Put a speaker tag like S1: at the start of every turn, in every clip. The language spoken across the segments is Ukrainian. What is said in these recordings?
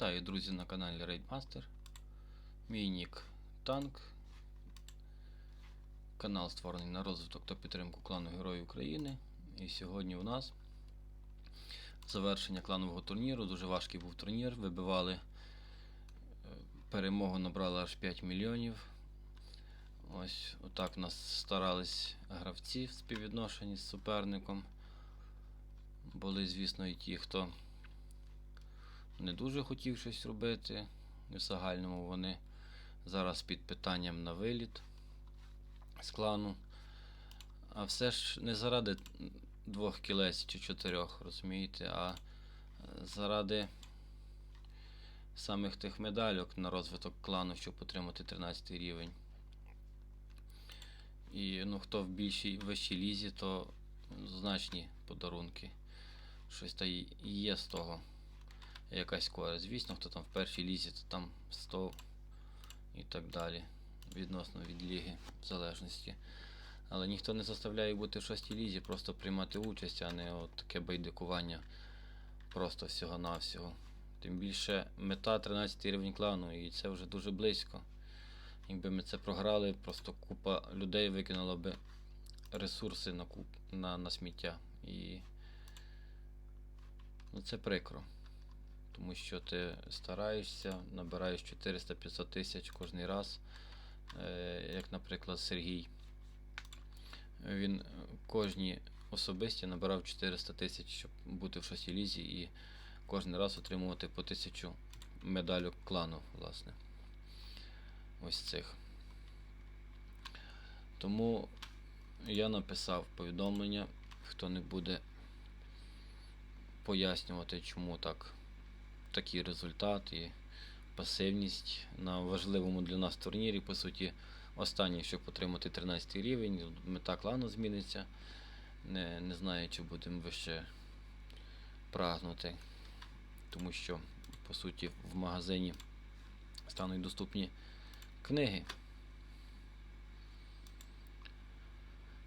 S1: Вітаю, друзі, на каналі Raidmaster. Мій нік Танк. Канал створений на розвиток та підтримку клану Герої України. І сьогодні у нас завершення кланового турніру. Дуже важкий був турнір. Вибивали е, перемогу, набрали аж 5 мільйонів. Ось отак у нас старались гравці в співвідношенні з суперником. Були, звісно, і ті, хто не дуже хотів щось робити. В загальному вони зараз під питанням на виліт з клану. А все ж не заради двох кілець чи чотирьох, розумієте, а заради самих тих медальок на розвиток клану, щоб отримати 13 рівень. І ну, хто в більшій вищій лізі, то значні подарунки. Щось та є з того якась користь. Звісно, хто там в першій лізі, то там 100 і так далі. Відносно від ліги, в залежності. Але ніхто не заставляє бути в шостій лізі, просто приймати участь, а не от таке байдикування просто всього-навсього. Тим більше мета 13 рівень клану, і це вже дуже близько. Якби ми це програли, просто купа людей викинула би ресурси на, куп... на, на сміття. І ну, це прикро. Тому що ти стараєшся, набираєш 400-500 тисяч кожен раз. Е, як, наприклад, Сергій. Він кожній особисті набирав 400 тисяч, щоб бути в шостій лізі і кожен раз отримувати по тисячу медалю клану, власне. Ось цих. Тому я написав повідомлення, хто не буде пояснювати, чому так такий результат і пасивність на важливому для нас турнірі. По суті, останній, щоб отримати 13 рівень, мета клану зміниться. Не, не знаю, чи будемо вище прагнути, тому що, по суті, в магазині стануть доступні книги.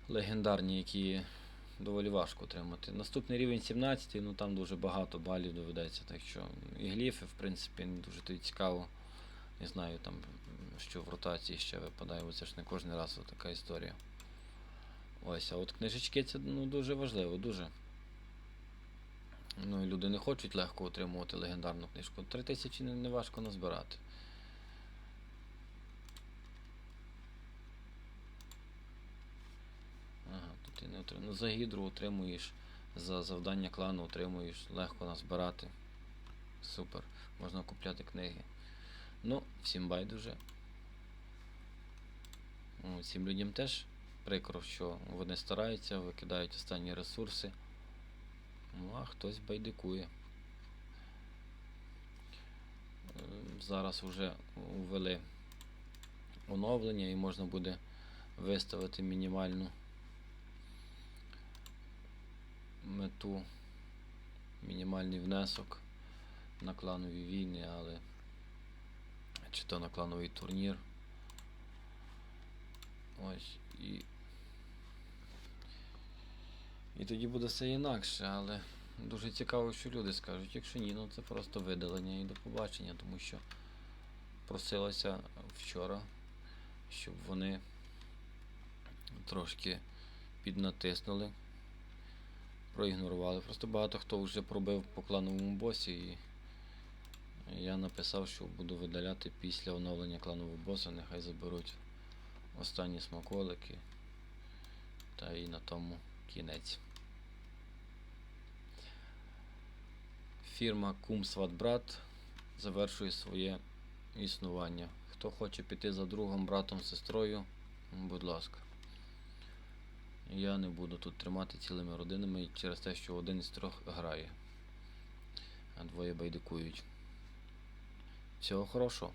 S1: Легендарні, які доволі важко отримати. Наступний рівень 17, ну там дуже багато балів доведеться, так що і гліфи, в принципі, не дуже то цікаво. Не знаю, там, що в ротації ще випадає, бо це ж не кожен раз така історія. Ось, а от книжечки це ну, дуже важливо, дуже. Ну і люди не хочуть легко отримувати легендарну книжку. Три тисячі не, не важко назбирати. Ага, тут ти не отримуєш. Ну, за гідру отримуєш, за завдання клану отримуєш, легко назбирати. Супер. Можна купляти книги. Ну, всім байдуже. Цим людям теж прикро, що вони стараються, викидають останні ресурси. Ну, а хтось байдикує. Е, Зараз вже ввели оновлення і можна буде виставити мінімальну мету, мінімальний внесок на кланові війни, але чи то на клановий турнір. Ось і. І тоді буде все інакше, але дуже цікаво, що люди скажуть. Якщо ні, ну це просто видалення і до побачення, тому що просилося вчора, щоб вони трошки піднатиснули, проігнорували. Просто багато хто вже пробив по клановому босі і я написав, що буду видаляти після оновлення кланового боса, нехай заберуть останні смаколики. Та і на тому кінець. Фірма Кумсватбрат завершує своє існування. Хто хоче піти за другом, братом, сестрою, будь ласка. Я не буду тут тримати цілими родинами через те, що один із трьох грає, а двоє байдикують. Всього хорошого.